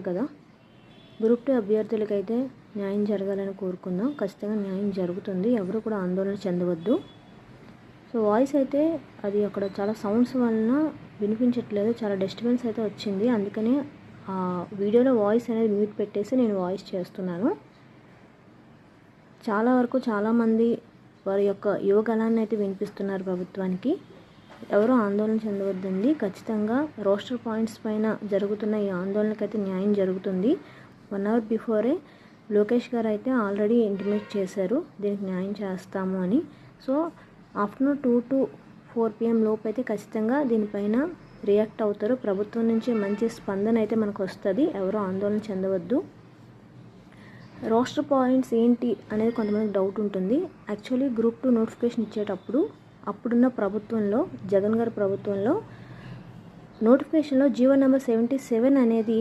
కదా? Group two అభ్యర్థులకైతే న్యాయం జరగాలని కోరుకుందాం. ఖచ్చితంగా న్యాయం జరుగుతుంది. ఎవరు కూడా ఆందోళన చెందవద్దు. సో వాయిస్ అయితే అది అక్కడ చాలా సౌండ్స్ వలన వినిపించట్లేదు. చాలా డిస్టర్బెన్స్ అయితే వచ్చింది. అందుకని ఆ వీడియోలో వాయిస్ అనేది మ్యూట్ పెట్టేసి నేను వాయిస్ చేస్తున్నాను. చాలా వరకు చాలామంది వారి యొక్క యువగలాన్ని అయితే వినిపిస్తున్నారు ప్రభుత్వానికి. ఎవరూ ఆందోళన చెందవద్దండి. ఖచ్చితంగా రోస్టర్ పాయింట్స్ పైన జరుగుతున్న ఈ ఆందోళనకైతే న్యాయం జరుగుతుంది. వన్ అవర్ బిఫోరే లోకేష్ గారు అయితే ఆల్రెడీ ఇంటిమేట్ చేశారు. దీనికి న్యాయం చేస్తాము అని. So afternoon two to four PM లోపు అయితే ఖచ్చితంగా దీనిపైన రియాక్ట్ అవుతారు. ప్రభుత్వం నుంచి మంచి స్పందన అయితే మనకు వస్తుంది ఎవరో ఆందోళన చెందవద్దు. రోస్టర్ పాయింట్స్ ఏంటి అనేది కొంతమందికి డౌట్ ఉంటుంది. యాక్చువల్లీ గ్రూప్ టూ నోటిఫికేషన్ ఇచ్చేటప్పుడు అప్పుడున్న ప్రభుత్వంలో జగన్ గారి ప్రభుత్వంలో నోటిఫికేషన్లో జీవో నెంబర్ సెవెంటీ సెవెన్ అనేది